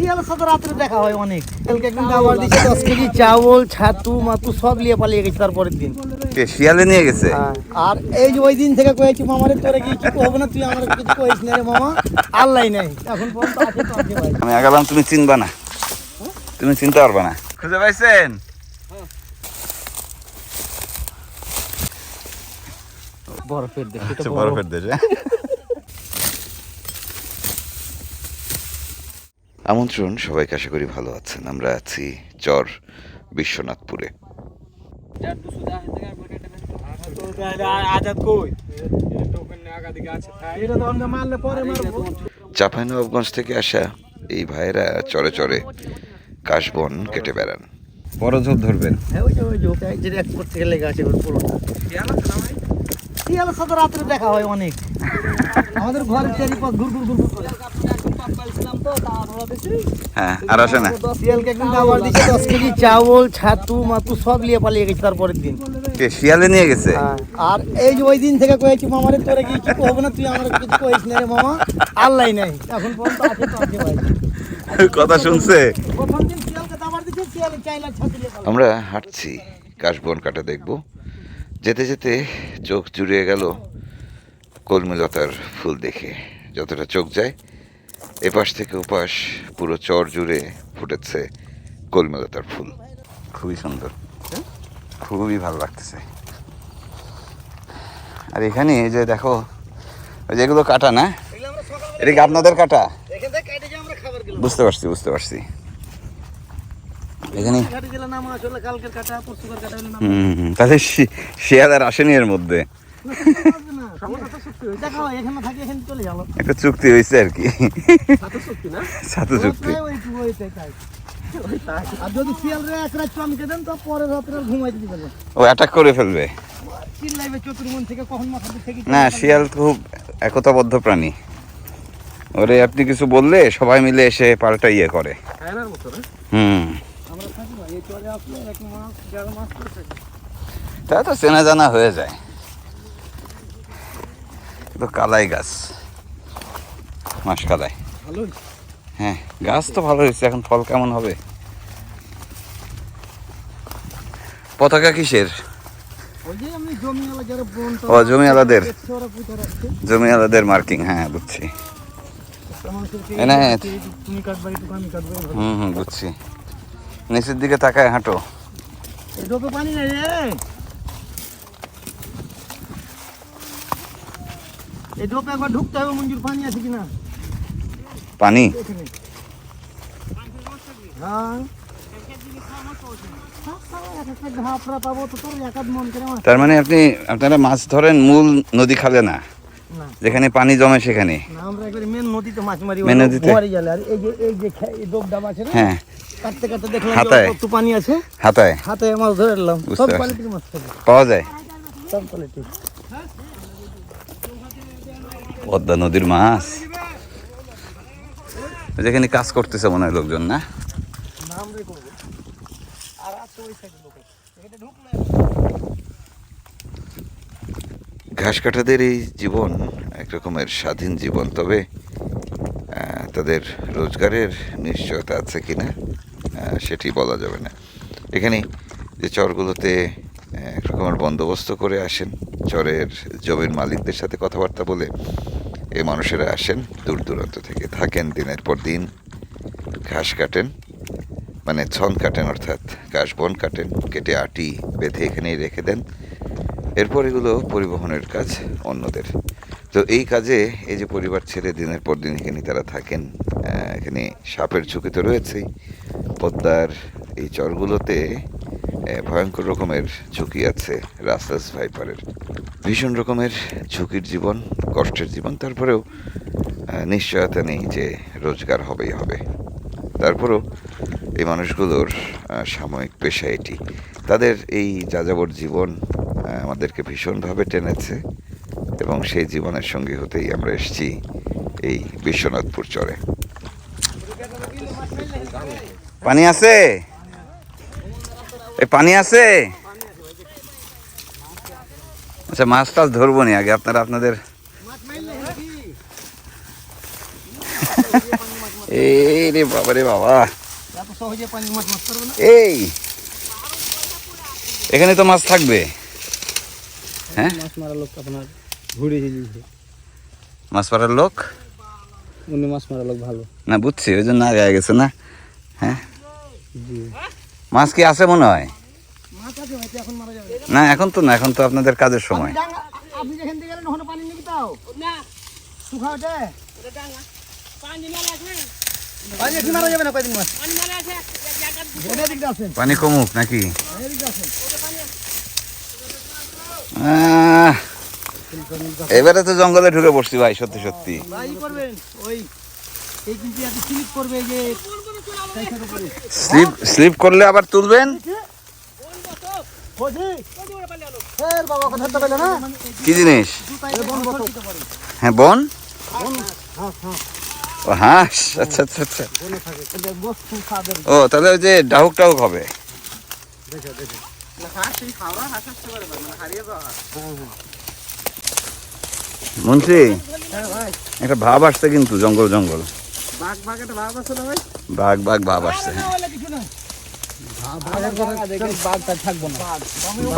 শিয়ালের সাথে রাত্রে দেখা হয় অনেক। কালকে একদিন আবার দিচ্ছে দশ কেজি চাউল ছাতু মাতু সব নিয়ে পালিয়ে গেছে তারপরের দিন। কে শিয়ালে নিয়ে গেছে? আর এই যে ওই দিন থেকে কয়েছি মামারে তোরে কি কিছু হবে না তুই আমার কিছু কইস না রে মামা। আল্লাহ নাই। এখন পর্যন্ত আছে তো আছে ভাই আমি আগালাম তুমি চিনবা না। তুমি চিনতে পারবা না। খুঁজে পাইছেন? বরফের দেশ এটা আচ্ছা, বরফ। বরফের দেশে আমন্ত্রণ, সবাইকে আশা করি ভালো আছেন। আমরা আছি চর বিশ্বনাথপুরে। চাঁপাইনবাবগঞ্জ থেকে আসা এই ভাইয়েরা চরে চরে কাশবন কেটে বেড়ান। বড় ঝোপ ধরবেন দেখা হয় অনেক আমাদের ঘরের চারিপাশ ঘুর ঘুর ঘুর ঘুর করে। হ্যাঁ আর আসে না। কেজি চাউল ছাতু মাতু সব নিয়ে পালিয়ে গেছে তারপরের দিন। কে শিয়ালে নিয়ে গেছে? আর এই যে ওই দিন থেকে কয়েছি মামারে তোরে কি কিছু হবে না তুই আমার কিছু কইস না রে মামা। আল্লাহ নাই। এখন পর্যন্ত আছে তো আছে ভাই কথা শুনছে? প্রথম দিন শিয়ালকে দাবার দিচ্ছে শিয়ালে চাইলা ছাতু নিয়ে আমরা হাঁটছি কাশবন কাটা দেখব। যেতে যেতে চোখ জুড়িয়ে গেল কলমিলতার ফুল দেখে যতটা চোখ যায়। এপাশ থেকে ওপাশ পুরো চর জুড়ে ফুটেছে কলমিলতার ফুল। খুবই সুন্দর। খুবই ভালো লাগতেছে। আর এখানে এই যে দেখো, ওই যেগুলো কাটা না? এটা কি আপনাদের কাটা? বুঝতে পারছি বুঝতে পারছি। তাহলে শি- শিয়াল আর আসেনি এর মধ্যে। একটা চুক্তি হয়েছে আর কি। ছাতু চুক্তি ও অ্যাটাক করে ফেলবে। না শিয়াল খুব একতাবদ্ধ প্রাণী। ওরে আপনি কিছু বললে সবাই মিলে এসে পাল্টা ইয়ে করে। হুম। তা তো চেনা জানা হয়ে যায়। তো কালাই গাছ। মাস কালাই। হ্যাঁ গাছ তো ভালো হয়েছে এখন ফল কেমন হবে? পতাকা কিসের? ও। ওরা পুঁতে রাখছে। জমিওয়ালাদের মার্কিং হ্যাঁ বুঝছি। হুম হুম বুঝছি। নিচের দিকে তাকায় হাঁটো। পানি নেই রে। এই ডোবে একবার ঢুকতে হবে মঞ্জুর পানি আছে কিনা? পানি? এখানে। হ্যাঁ। তোর মন আপনি আপনারা মাছ ধরেন মূল নদী খালে না। যেখানে পানি জমে সেখানে। মেন নদীতে হ্যাঁ। কাটতে কাটতে দেখলাম হাতায়? যে কত পানি আছে। হাতায়? হাতে মাছ ধরে এলাম সব কোয়ালিটির মাছ পাওয়া যায়। সব কোয়ালিটির পদ্মা নদীর মাছ। যেখানে কাজ করতেছে মনে হয় লোকজন, না? ঘাস কাটাদের এই জীবন এক রকমের স্বাধীন জীবন, তবে তাদের রোজগারের নিশ্চয়তা আছে কি না সেটি বলা যাবে না। এখানে যে চরগুলোতে আহ, এক রকমের বন্দোবস্ত করে আসেন। চরের জমির মালিকদের সাথে কথাবার্তা বলে এই মানুষেরা আসেন দূর দূরান্ত থেকে থাকেন দিনের পর দিন ঘাস কাটেন মানে ছন কাটেন অর্থাৎ ঘাস বন কাটেন কেটে আটি বেঁধে এখানেই রেখে দেন। এরপর এগুলো পরিবহনের কাজ অন্যদের। তো এই কাজে এই যে পরিবার ছেড়ে দিনের পর দিন এখানে তারা থাকেন এখানে সাপের ঝুঁকি তো রয়েছেই। পদ্মার এই চরগুলোতে ভয়ঙ্কর রকমের ঝুঁকি আছে রাস্তাস ভাইপারের। ভীষণ রকমের ঝুঁকির জীবন, কষ্টের জীবন, তারপরেও নিশ্চয়তা নেই যে রোজগার হবেই হবে। তারপরেও এই মানুষগুলোর সাময়িক পেশা এটি। তাদের এই যাযাবর জীবন আমাদেরকে ভীষণভাবে টেনেছে এবং সেই জীবনের সঙ্গী হতেই আমরা এসেছি এই বিশ্বনাথপুর চরে। পানি আছে? এই পানি আছে? আচ্ছা মাছ টাছ ধরবো নি আগে আপনারা আপনাদের এই রে বাবা রে বাবা। এই। এখানে তো মাছ থাকবে। হ্যাঁ? মাছ মারা লোক আপনার ঘুরে মাছ পাড়ার লোক? উনি মাছ মারা লোক ভালো। না বুঝছি ওই জন্য আগে আগে গেছে না? হ্যাঁ? জি। মাছ কি আছে মনে হয়? না এখন তো না এখন তো আপনাদের কাজের সময়। আপনি যেখান থেকে গেলেন ওখানে পানি নিবি তাও? না। শুখা ওঠে? পানি কি মারা যাবে না কয়দিন মাছ? ওটা দিকটা আছেন পানি। কমুক নাকি? এবারে তো জঙ্গলে ঢুকে পড়ছি ভাই সত্যি সত্যি। করবেন ওই স্লিপ স্লিপ করলে আবার তুলবেন? কি জিনিস? হ্যাঁ বন? হ্যাঁ হ্যাঁ। ও হাঁস আচ্ছা আচ্ছা আচ্ছা। ও তাহলে ওই যে ডাহুক টাহুক হবে। মুন্সি হ্যাঁ একটা ভাব আসছে কিন্তু জঙ্গল জঙ্গল। বাঘ বাঘ ভাব আসছে।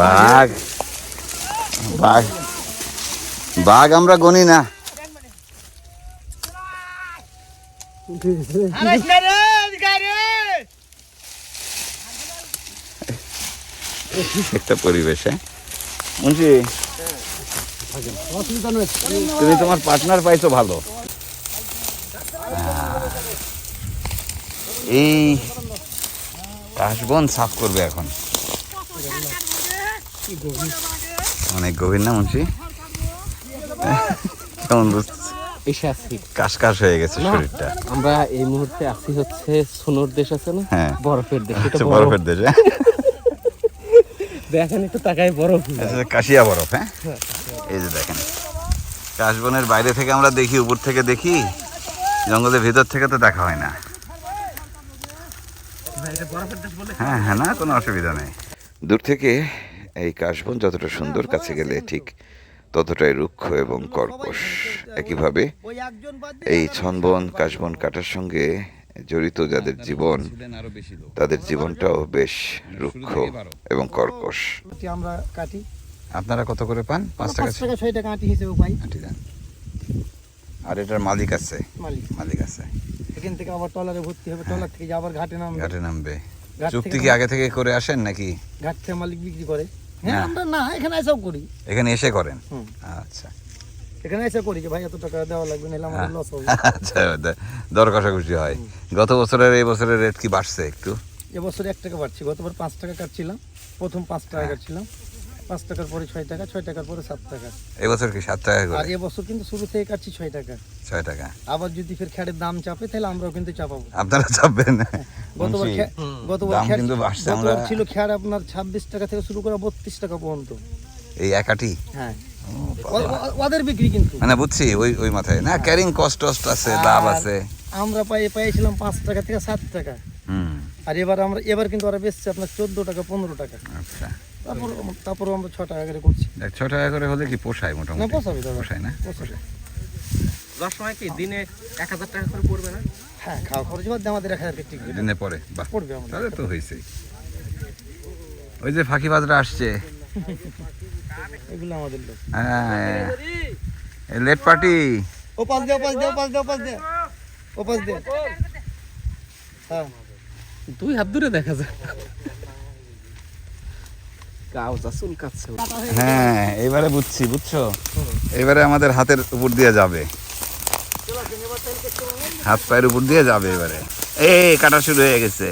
বাঘ। বাঘ। বাঘ আমরা গনি না। একটা পরিবেশ হ্যাঁ? মুন্সি তুমি তোমার পার্টনার পাইছো ভালো। এই কাশবন সাফ করবে এখন। অনেক গভীর না মুন্সি? কেমন কাশ কাশ হয়ে গেছে শরীরটা। আমরা এই মুহূর্তে আছি হচ্ছে সোনোর দেশ আছে না? হ্যাঁ। বরফের দেশ এটা বরফের দেশে দেখেন একটু তাকায় বরফ। কাশিয়া বরফ হ্যাঁ? এই যে দেখেন। কাশবনের বাইরে থেকে আমরা দেখি উপর থেকে দেখি। জঙ্গলের ভিতর থেকে তো দেখা হয় না। হ্যাঁ হ্যাঁ না কোনো অসুবিধা নেই। দূর থেকে এই কাশবন যতটা সুন্দর কাছে গেলে ঠিক ততটাই রুক্ষ এবং কর্কশ। একইভাবে এই ছনবন কাশবন কাটার সঙ্গে জড়িত যাদের জীবন তাদের জীবনটাও বেশ রুক্ষ এবং কর্কশ। আমরা কাটি। আপনারা কত করে পান? পাঁচ টাকা পাঁচ টাকা ছয় টাকা আটি হিসেবে পাই। আটি দেন। আর এটার মালিক আছে। মালিক। মালিক আছে। এখান থেকে আবার টলারে ভর্তি হবে টলার থেকে যে আবার ঘাটে নামবে। ঘাটে নামবে। চুক্তি কি আগে থেকে করে আসেন নাকি? ঘাট থেকে মালিক বিক্রি করে। হ্যাঁ আমরা না এখানে এসেও করি। এখানে এসে করেন? আচ্ছা। এখানে এসে করি যে ভাই এত টাকা দেওয়া লাগবে নাহলে আমাদের লস হবে। আচ্ছা দ- দর কষাকষি হয়। গত বছরের এই বছরের রেট কি বাড়ছে একটু? এবছর এক টাকা বাড়ছি। গতবার পাঁচ টাকা কাটছিলাম প্রথম পাঁচ টাকা কাটছিলাম। পাঁচ টাকার পরে ছয় টাকা ছয় টাকার পরে সাত টাকা। এবছর কি সাত টাকা আর করে এবছর কিন্তু শুরু থেকে কাটছি ছয় টাকা। ছয় টাকা। আবার যদি ফের খ্যাড়ের দাম চাপে তাহলে আমরাও কিন্তু চাপাবো। আপনারা চাপবেন গতবার গতবার দাম কিন্তু বাড়ছে আমরা ছিল খ্যাড় আপনার ছাব্বিশ টাকা থেকে শুরু করে বত্রিশ টাকা পর্যন্ত। এই একাটি? হ্যাঁ। ওদের বিক্রি কিন্তু। মানে বুঝছি ওই ওই মাথায়। না ক্যারিং কস্ট টস্ট আছে লাভ আছে। আমরা পাই পেয়েছিলাম পাঁচ টাকা থেকে সাত টাকা। আর এবার আমরা এবার কিন্তু ওরা বেচছে আপনার চোদ্দ টাকা পনেরো টাকা। আচ্ছা। তারপর তারপর আমরা ছ টাকা করে করছি। দেখ ছ টাকা করে হলে কি পোষায় না মোটামুটি পোষাবে দাদা। পোষায় না? পোষাবে। যার সময় কি দিনে এক হাজার টাকা করে পড়বে না? হ্যাঁ খাওয়া খরচ বাদ দিয়ে আমাদের এক হাজার টিকবে দিনে পরে বাহ পড়বে আমাদের তাহলে তো হয়েছে। ওই যে ফাঁকিবাজরা আসছে। এগুলো আমাদের লোক। হ্যাঁ। Late party. ও পাশ দে ও পাশ দে ও পাশ দে ও পাশ দে। ও পাশ দে। হ্যাঁ। দুই হাত দূরে দেখা যায়। হ্যাঁ এবারে বুঝছি বুঝছ? এবারে আমাদের হাতের উপর দিয়ে যাবে। হাত পায়ের উপর দিয়ে যাবে এবারে। এই কাটা শুরু হয়ে গেছে।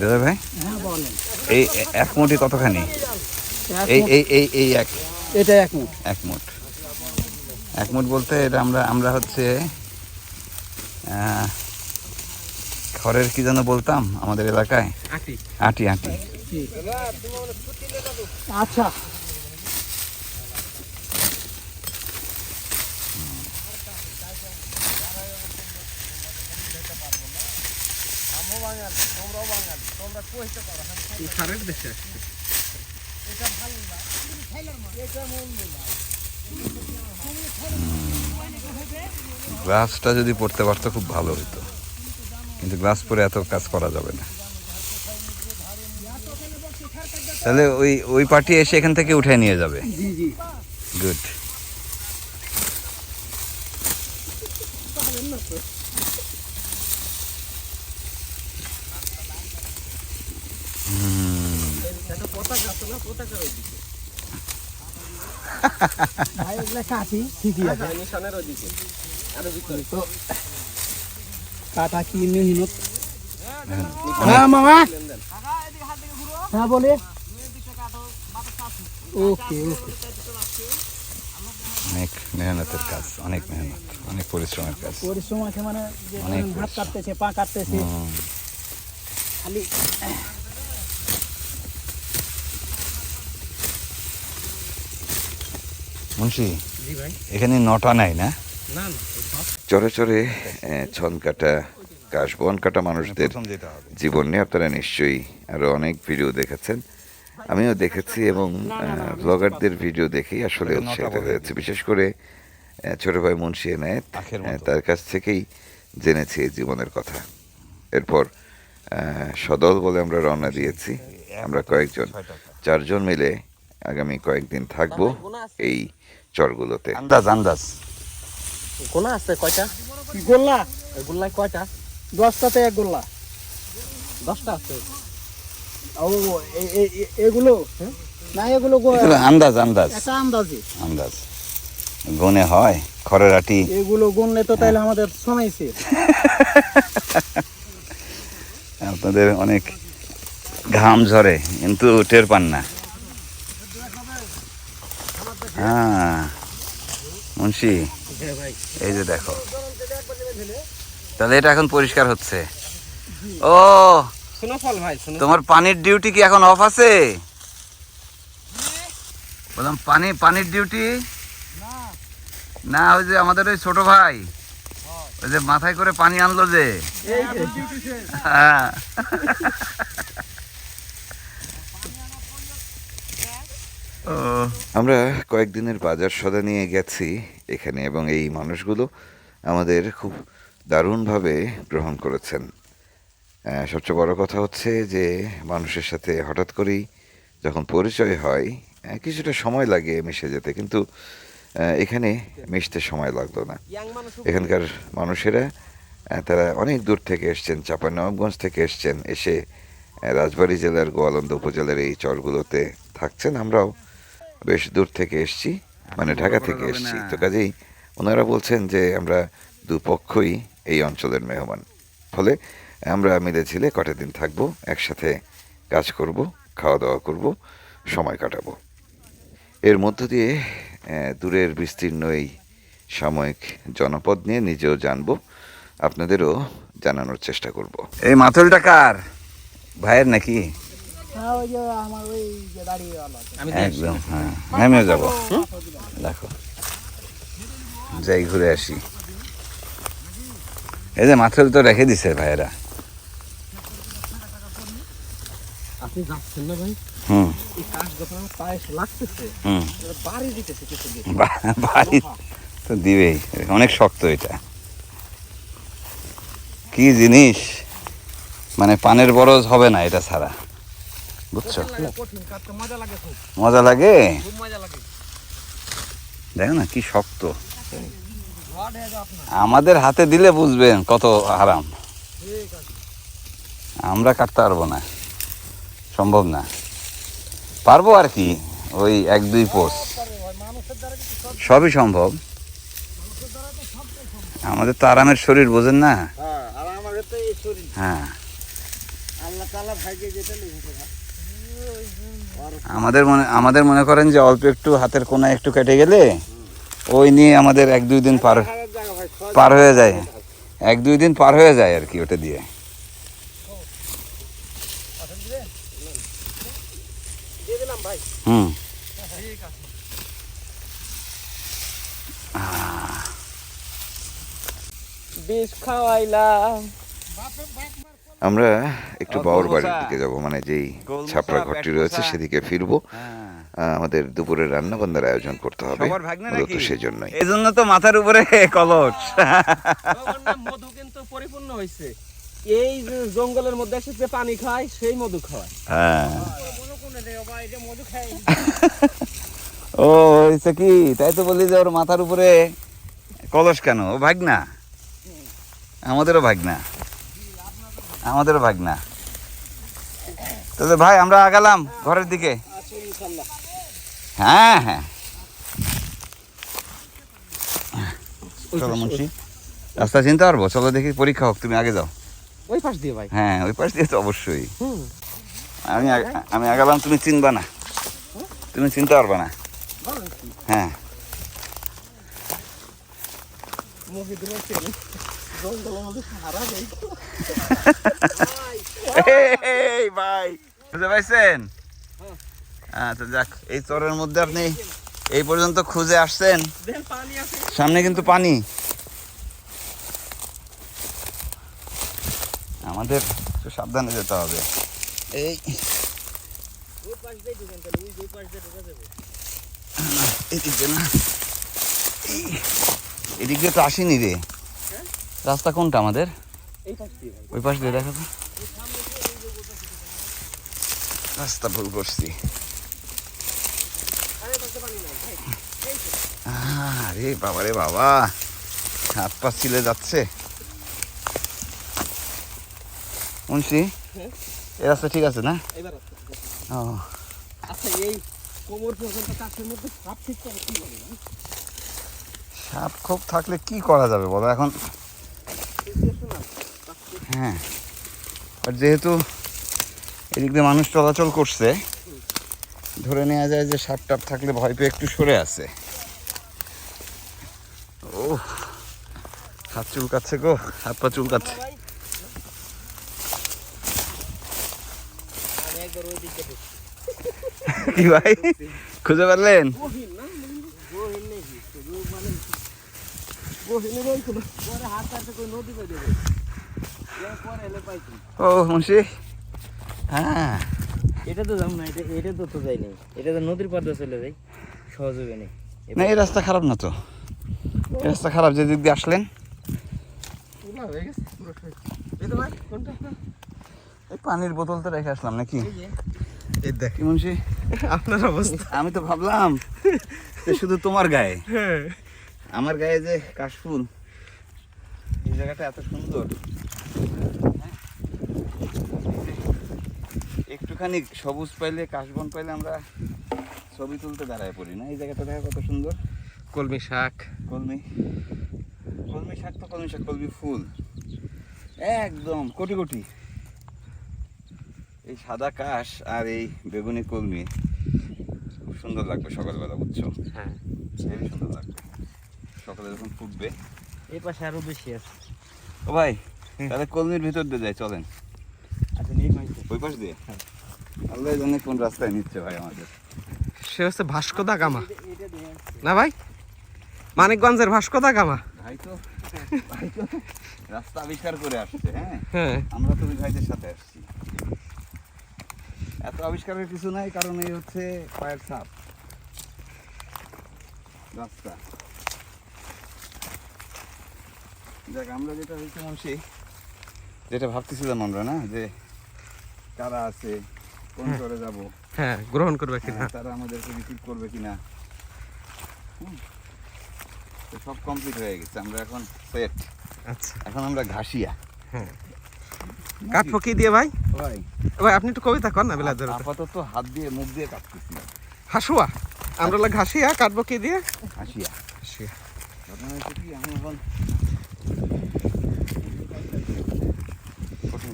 দাদা ভাই এই এক মুঠি কতখানি? এই এই এই এই এক। এটা এক মুঠ। এক মুঠ। এক মুঠ বলতে এটা আমরা আমরা হচ্ছে আহ, খড়ের কি যেন বলতাম আমাদের এলাকায়? আটি। আটি আটি। আচ্ছা। গ্লাসটা যদি পড়তে পারতো খুব ভালো হতো কিন্তু গ্লাস পরে এত কাজ করা যাবে না। তাহলে ওই ওই পার্টি এসে এখান থেকে উঠে নিয়ে যাবে? জি জি। গুড ভাই এগুলা কাঠি ঠিকই আছে নিশানের ওদিকে আরও ভিতরে তো কাটা কি মেহনত হ্যাঁ মামা। হ্যাঁ বলে। ওকে ওকে। অনেক মেহনতের কাজ অনেক মেহনত অনেক পরিশ্রমের কাজ। পরিশ্রম আছে মানে অনেক হাত কাটতেছে পা কাটতেছে। খালি মুন্সি এখানে নটা নাই না? চরে চরে ছন কাটা কাশ বন কাটা মানুষদের জীবন নিয়ে আপনারা নিশ্চয়ই আরও অনেক ভিডিও দেখেছেন। আমিও দেখেছি এবং ব্লগারদের ভিডিও দেখেই আসলে উৎসাহিত হয়েছে। বিশেষ করে ছোট ভাই মুন্সি এনায়েত। তার কাছ থেকেই জেনেছি এই জীবনের কথা। এরপর আহ, সদল বলে আমরা রওনা দিয়েছি। আমরা কয়েকজন চারজন মিলে আগামী কয়েকদিন থাকব এই চরগুলোতে। আন্দাজ আন্দাজ। কোনা আছে কয়টা? গোল্লা? এগুলাই কয়টা? দশটাতে এক গোল্লা। দশটা আছে? ও এগুলো? না এগুলো গো- আন্দাজ আন্দাজ। একটা আন্দাজে। আন্দাজ। গনে হয় খড়ের আটি। এগুলো গুনলে তো তাইলে আমাদের শোনাইছে আপনাদের অনেক ঘাম ঝরে কিন্তু টের পান না। হ্যাঁ মুন্সি। হ্যাঁ এই যে দেখো। তাহলে এটা এখন পরিষ্কার হচ্ছে। ও ভাই তোমার পানির ডিউটি কি এখন অফ আছে? বললাম পানি পানির ডিউটি না ওই যে আমাদের ওই ছোট ভাই। ওই যে মাথায় করে পানি আনলো যে। হ্যাঁ। আমরা কয়েকদিনের বাজার সদা নিয়ে গেছি এখানে এবং এই মানুষগুলো আমাদের খুব দারুণভাবে গ্রহণ করেছেন। সবচেয়ে বড় কথা হচ্ছে যে মানুষের সাথে হঠাৎ করেই যখন পরিচয় হয় কিছুটা সময় লাগে মিশে যেতে, কিন্তু এখানে মিশতে সময় লাগল না। এখানকার মানুষেরা তারা অনেক দূর থেকে এসছেন চাঁপানবাবগঞ্জ থেকে এসছেন, এসে রাজবাড়ী জেলার গোয়ালন্দ উপজেলার এই চরগুলোতে থাকছেন। আমরাও বেশ দূর থেকে এসছি মানে ঢাকা থেকে এসছি। তো কাজেই ওনারা বলছেন যে আমরা দুপক্ষই এই অঞ্চলের মেহমান। ফলে আমরা মিলে ঝিলে কটা দিন থাকব একসাথে কাজ করব খাওয়া দাওয়া করব সময় কাটাবো। এর মধ্য দিয়ে দূরের বিস্তীর্ণ এই সাময়িক জনপদ নিয়ে নিজেও জানব আপনাদেরও জানানোর চেষ্টা করব। এই মাথলটা কার? ভাইয়ের নাকি? একদম হ্যাঁ। নেমে যাব। দেখো। যাই ঘুরে আসি। এই যে তো রেখে দিছে ভাইয়েরা। আপনি যাচ্ছেন না ভাই? হুম। এই কাজ যখন আমার পায়ে এসে লাগতেছে হুম। এটা বাড়ি দিতেছে কিছু দিয়ে বা- বাড়ি তো দিবেই। অনেক শক্ত এটা। কি জিনিস? মানে পানের বরজ হবে না এটা ছাড়া। বুঝছ? মজা লাগে দেখো না কি শক্ত। আমাদের হাতে দিলে বুঝবেন কত আরাম আমরা কাটতে পারব না। সম্ভব না। পারব আর কি ওই এক দুই পোষ। সবই সম্ভব। আমাদের তো আরামের শরীর বোঝেন না? হ্যাঁ হ্যাঁ। আল্লাহ ভাগ্যে যেতে আমাদের মনে আমাদের মনে করেন যে অল্প একটু হাতের কোনা একটু কেটে গেলে ওই নিয়ে আমাদের এক দুই দিন পার পার হয়ে যায়। এক দুই দিন পার হয়ে যায় আর কি ওটা দিয়ে। হুম। বিষ খাওয়াইলাম। আমরা একটু গোলমোচা। বাড়ির দিকে যাব মানে যেই ছাপড়া ঘরটি রয়েছে সেদিকে ফিরবো। আমাদের দুপুরের রান্না বান্নার আয়োজন করতে হবে। মূলত? সেজন্যই। এই জন্য তো মাথার উপরে কলস। মধু কিন্তু পরিপূর্ণ হয়েছে এই জঙ্গলের মধ্যে এসে যে পানি খায় সেই মধু খাওয়ায় হ্যাঁ। ও হয়েছে কি? তাই তো বলি যে ওর মাথার উপরে কলস কেন? ও ভাগনা? আমাদেরও ভাগনা। আমাদেরও ভাগনা। তাহলে ভাই আমরা আগালাম ঘরের দিকে? হ্যাঁ হ্যাঁ। চলো মুন্সি। রাস্তা চিনতে পারব? চলো দেখি পরীক্ষা হোক তুমি আগে যাও। ওই পাশ দিয়ে ভাই। হ্যাঁ ওই পাশ দিয়ে তো অবশ্যই। আমি আমি আগালাম তুমি চিনবা না। তুমি চিনতে পারবে না। হ্যাঁ। পাইছেন আচ্ছা যাক, এই চরের মধ্যে আপনি এই পর্যন্ত খুঁজে আসছেন। সামনে কিন্তু পানি। আমাদের একটু সাবধানে যেতে হবে। এই। এদিক দিয়ে তো আসেনি রে। রাস্তা কোনটা আমাদের? ওই পাশ দিয়ে দেখা তো রাস্তা ভুল করছি। আরে বাবা রে বাবা। হাত পা ছিলে যাচ্ছে। মুন্সি হ্যাঁ? এ রাস্তা ঠিক আছে না? ও। আচ্ছা এই কোমর পর্যন্ত কাছের মধ্যে সাপ ঠিক করে কি সাপ খুব থাকলে কি করা যাবে বলো? এখন হ্যাঁ। আর যেহেতু এদিক দিয়ে মানুষ চলাচল করছে, ধরে নেওয়া যায় যে সাপ টাপ থাকলে ভয় পেয়ে একটু সরে আছে। ও হাত চুল চুলকাচ্ছে গো, হাত পা চুলকাচ্ছে। কি ভাই, খুঁজে পারলেন গহীন না গহীন নেই শুধু মানে গহীনের ওই কোনো পরে হাত কাটতে করে নদী পেয়ে দেবে এর পরে এলে পাইছি ও মুন্সি। হ্যাঁ। এটা তো যাম না এটা এটা তো তো যাই নাই এটা তো নদীর পাড়ে চলে যাই। সহজ হবে না। না এই রাস্তা খারাপ না তো। এই রাস্তা খারাপ যে দিক দিয়ে আসলেন। হয়ে। এই তো ভাই কোনটা? এই পানির বোতল তো রেখে আসলাম নাকি? এই মুন্সি আপনার অবস্থা। আমি তো ভাবলাম শুধু তোমার গায়ে। হ্যাঁ। আমার গায়ে যে কাশফুল এই জায়গাটা এত সুন্দর। হ্যাঁ? একটুখানি সবুজ পাইলে কাশবন পাইলে আমরা ছবি তুলতে দাঁড়ায় পড়ি না? এই জায়গাটা দেখা কত সুন্দর। কলমি শাক। কলমি। কলমি শাক তো কলমি শাক কলমি ফুল। একদম কোটি কোটি। এই সাদা কাশ আর এই বেগুনি কলমি খুব সুন্দর লাগবে সকালবেলা বুঝছ? হ্যাঁ। সুন্দর লাগবে। সকালে যখন ফুটবে। এই পাশে আরও বেশি আছে। ও ভাই তাহলে কলমির ভিতর দিয়ে যাই চলেন। আচ্ছা নিয়ে ওই পাশ দিয়ে? আল্লাহ জানে কোন রাস্তায় নিচ্ছে ভাই আমাদের। সে হচ্ছে ভাস্কো দা গামা। না ভাই? মানিকগঞ্জের ভাস্কো দা গামা। ভাই তো ভাই তো রাস্তা আবিষ্কার করে আসছে হ্যাঁ? হ্যাঁ। আমরা তো ওই ভাইদের সাথে আসছি। এত আবিষ্কারের কিছু নাই কারণ এই হচ্ছে পায়ের ছাপ। রাস্তা। দেখ আমরা যেটা হয়েছে মুন্সি যেটা ভাবতেছিলাম আমরা না? যে কারা আছে কোন হ্যাঁ। করে যাব? হ্যাঁ গ্রহণ করবে কিনা? তারা আমাদেরকে রিসিভ করবে কিনা। তো সব কমপ্লিট হয়ে গেছে আমরা এখন সেট আচ্ছা। এখন আমরা ঘাসিয়া। হ্যাঁ। কাটবো কি দিয়ে ভাই? ভাই। ভাই আপনি একটু কবিতা কর না বেলা ধরে আপাতত হাত দিয়ে মুখ দিয়ে কাটতেছি হাসুয়া। আমরা ঘাসিয়া কাটবো কি দিয়ে? হাসিয়া হাসিয়া ঘটনা হচ্ছে কি আমি এখন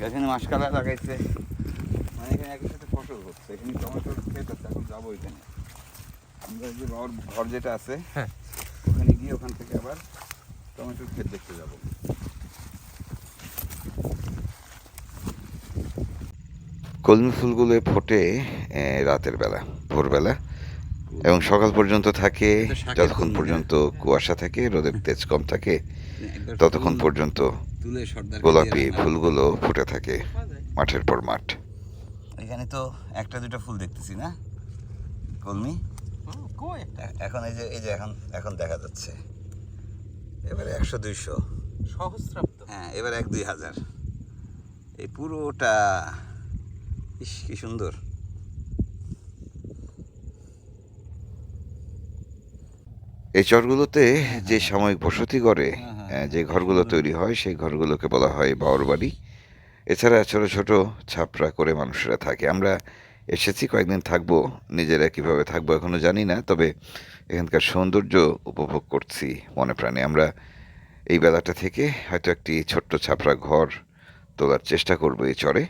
এখানে মাসকালা লাগাইছে। মানে এখানে একই সাথে ফসল হচ্ছে। এখানে টমেটোর ক্ষেত আছে এখন যাব এখানে। আমরা যে বাবার ঘর যেটা আছে হ্যাঁ। ওখানে গিয়ে ওখান থেকে আবার টমেটোর ক্ষেত দেখতে যাব। কলমি ফুলগুলো ফোটে রাতের বেলা ভোরবেলা। এবং সকাল পর্যন্ত থাকে যতক্ষণ পর্যন্ত কুয়াশা থাকে রোদের তেজ কম থাকে ততক্ষণ পর্যন্ত গোলাপি ফুলগুলো ফুটে থাকে মাঠের পর মাঠ। এখানে তো একটা দুটো ফুল দেখতেছি না? কলমি? এখন এই যে এই যে এখন এখন দেখা যাচ্ছে। এবারে একশো দুইশো। সহস্রাব্দ। হ্যাঁ এবার এক দুই হাজার। এই পুরোটা ইস কি সুন্দর। এই চরগুলোতে যে সাময়িক বসতি গড়ে আহ, যে ঘরগুলো তৈরি হয় সেই ঘরগুলোকে বলা হয় বাউর বাড়ি এছাড়া ছোট ছোট ছাপরা করে মানুষেরা থাকে। আমরা এসেছি কয়েকদিন থাকব নিজেরা কীভাবে থাকব এখনও জানি না তবে এখানকার সৌন্দর্য উপভোগ করছি মনে প্রাণে। আমরা এই বেলাটা থেকে হয়তো একটি ছোট্ট ছাপরা ঘর তোলার চেষ্টা করব এই চরে।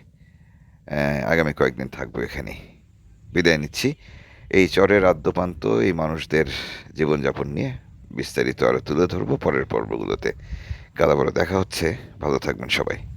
আগামী কয়েকদিন থাকব এখানে। বিদায় নিচ্ছি। এই চরের আদ্যপান্ত এই মানুষদের জীবনযাপন নিয়ে। বিস্তারিত আরও তুলে ধরবো পরের পর্বগুলোতে। কালাবড় দেখা হচ্ছে। ভালো থাকবেন সবাই।